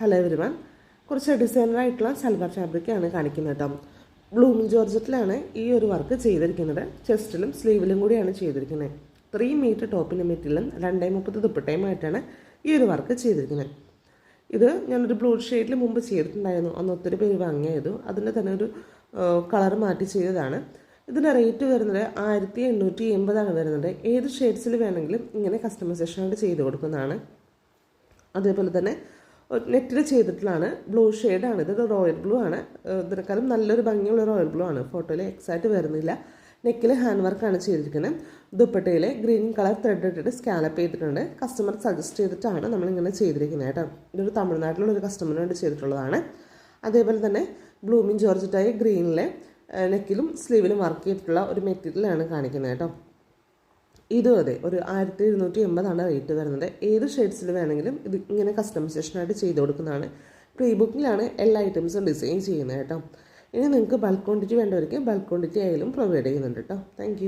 Hello everyone കുറച്ച് ഡിസൈനറായിട്ടുള്ള സൽവാർ ഫാബ്രിക്കാണ് കാണിക്കുന്നത് കേട്ടോ. ബ്ലൂമിങ് ജോർജറ്റിലാണ് ഈ ഒരു വർക്ക് ചെയ്തിരിക്കുന്നത്. ചെസ്റ്റിലും സ്ലീവിലും കൂടിയാണ് ചെയ്തിരിക്കുന്നത്. ത്രീ മീറ്റർ ടോപ്പിന്റെ മെറ്റീരിയലും രണ്ടേ മുപ്പത് ദുപ്പട്ടയുമായിട്ടാണ് ഈ ഒരു വർക്ക് ചെയ്തിരിക്കുന്നത്. ഇത് ഞാനൊരു ബ്ലൂ ഷെയ്ഡിൽ മുമ്പ് ചെയ്തിട്ടുണ്ടായിരുന്നു. അന്ന് ഒത്തിരി പേര് വാങ്ങിയതു അതിന്റെ തന്നെ ഒരു കളർ മാറ്റി ചെയ്തതാണ്. ഇതിന്റെ റേറ്റ് വരുന്നത് ആയിരത്തി എണ്ണൂറ്റി എൺപതാണ് വരുന്നത്. ഏത് ഷെയ്ഡ്സിൽ വേണമെങ്കിലും ഇങ്ങനെ കസ്റ്റമൈസേഷനായിട്ട് ചെയ്ത് കൊടുക്കുന്നതാണ്. അതേപോലെ തന്നെ നെറ്റിൽ ചെയ്തിട്ടുള്ളതാണ്. ബ്ലൂ ഷെയ്ഡാണ്. ഇത് റോയൽ ബ്ലൂ ആണ്. ഇതിനേക്കാളും നല്ലൊരു ഭംഗിയുള്ള റോയൽ ബ്ലൂ ആണ്. ഫോട്ടോയിൽ എക്സാക്റ്റ് വരുന്നില്ല. നെക്കിൽ ഹാൻഡ് വർക്കാണ് ചെയ്തിരിക്കുന്നത്. ദുപ്പട്ടയിൽ ഗ്രീൻ കളർ ത്രെഡ് ഇട്ടിട്ട് സ്കാനപ്പ് ചെയ്തിട്ടുണ്ട്. കസ്റ്റമർ സജസ്റ്റ് ചെയ്തിട്ടാണ് നമ്മളിങ്ങനെ ചെയ്തിരിക്കുന്നത് കേട്ടോ. ഇതൊരു തമിഴ്നാട്ടിലുള്ള ഒരു കസ്റ്റമറിന് വേണ്ടി ചെയ്തിട്ടുള്ളതാണ്. അതേപോലെ തന്നെ ബ്ലൂമിങ് ജോർജറ്റായി ഗ്രീനിലെ നെക്കിലും സ്ലീവിലും വർക്ക് ചെയ്തിട്ടുള്ള ഒരു മെറ്റീരിയലാണ് കാണിക്കുന്നത് കേട്ടോ. ഇതും അതെ. ഒരു ആയിരത്തി എഴുന്നൂറ്റി എൺപതാണ് റേറ്റ് വരുന്നത്. ഏത് ഷെയ്ഡ്സിൽ വേണമെങ്കിലും ഇത് ഇങ്ങനെ കസ്റ്റമൈസേഷനായിട്ട് ചെയ്ത് കൊടുക്കുന്നതാണ്. പ്രീ ബുക്കിലാണ് എല്ലാ ഐറ്റംസും ഡിസൈൻ ചെയ്യുന്നത് കേട്ടോ. ഇനി നിങ്ങൾക്ക് ബൾക്ക് ക്വാണ്ടിറ്റി വേണ്ടവർക്ക് ബൾക്ക് ക്വാണ്ടിറ്റി ആയാലും പ്രൊവൈഡ് ചെയ്യുന്നുണ്ട് കേട്ടോ. താങ്ക്